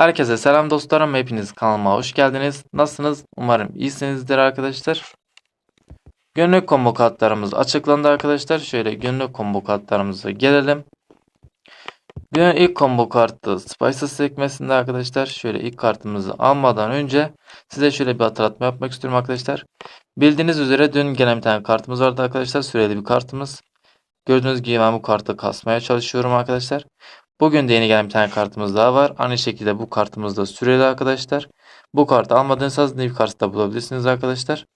Herkese selam dostlarım. Hepiniz kanalıma hoş geldiniz. Nasılsınız? Umarım iyisinizdir arkadaşlar. Günlük combo açıklandı arkadaşlar. Şöyle günlük combo gelelim. Günün ilk combo kartı Spices sekmesinde arkadaşlar. Şöyle ilk kartımızı almadan önce size şöyle bir hatırlatma yapmak istiyorum arkadaşlar. Bildiğiniz üzere dün gelen bir tane kartımız vardı arkadaşlar. Süreli bir kartımız. Gördüğünüz gibi ben bu kartı kasmaya çalışıyorum arkadaşlar. Bugün de yeni gelen bir tane kartımız daha var. Aynı şekilde bu kartımız da süreli arkadaşlar. Bu kartı almadıysanız New Cards'ta bulabilirsiniz arkadaşlar.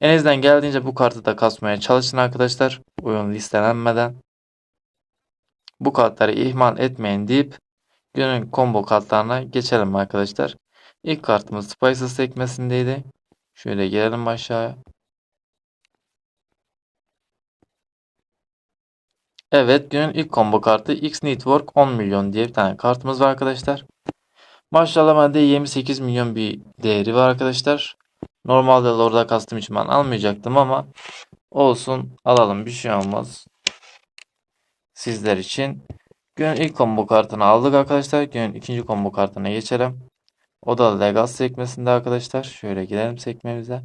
Elinizden geldiğince bu kartı da kasmaya çalışın arkadaşlar. Oyun listelenmeden. Bu kartları ihmal etmeyin deyip günün combo kartlarına geçelim arkadaşlar. İlk kartımız Spices sekmesindeydi. Şöyle gelelim aşağıya. Evet günün ilk combo kartı X Network 10 milyon diye bir tane kartımız var arkadaşlar. Bende 28 milyon bir değeri var arkadaşlar. Normalde orada kastım için ben almayacaktım ama olsun alalım bir şey olmaz. Sizler için. Günün ilk combo kartını aldık arkadaşlar. Günün ikinci combo kartına geçelim. O da Legacy sekmesinde arkadaşlar. Şöyle gidelim sekmemize.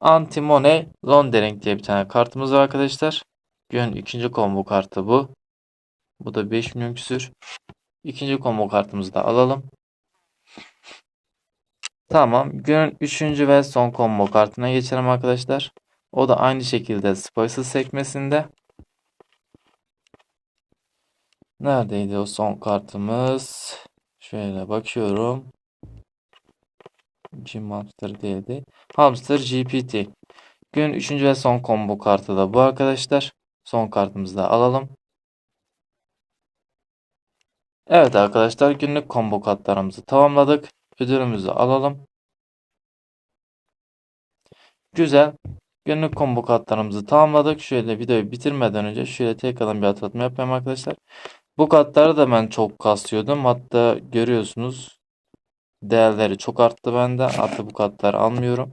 Antimone Laundering diye bir tane kartımız var arkadaşlar. Günün ikinci combo kartı bu. Bu da 5 milyon küsür. İkinci combo kartımızı da alalım. Tamam. Günün üçüncü ve son combo kartına geçelim arkadaşlar. O da aynı şekilde Spices sekmesinde. Neredeydi o son kartımız? Şöyle bakıyorum. Jim Hamster değildi. Hamster GPT. Günün üçüncü ve son combo kartı da bu arkadaşlar. Son kartımızı da alalım. Evet arkadaşlar günlük combo kartlarımızı tamamladık. Ödülümüzü alalım. Güzel. Günlük combo kartlarımızı tamamladık. Şöyle videoyu bitirmeden önce şöyle tekrardan bir hatırlatma yapayım arkadaşlar. Bu kartları da ben çok kastıyordum. Hatta görüyorsunuz değerleri çok arttı bende. Artık bu kartları almıyorum.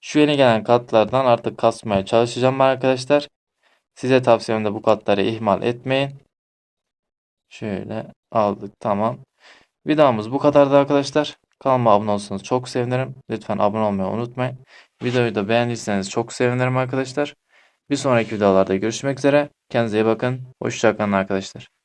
Şu yeni gelen kartlardan artık kasmaya çalışacağım arkadaşlar. Size tavsiyem de bu kartları ihmal etmeyin. Şöyle aldık tamam. Videomuz bu kadardı arkadaşlar. Kanalıma abone olursanız çok sevinirim. Lütfen abone olmayı unutmayın. Videoyu da beğendiyseniz çok sevinirim arkadaşlar. Bir sonraki videolarda görüşmek üzere. Kendinize iyi bakın. Hoşçakalın arkadaşlar.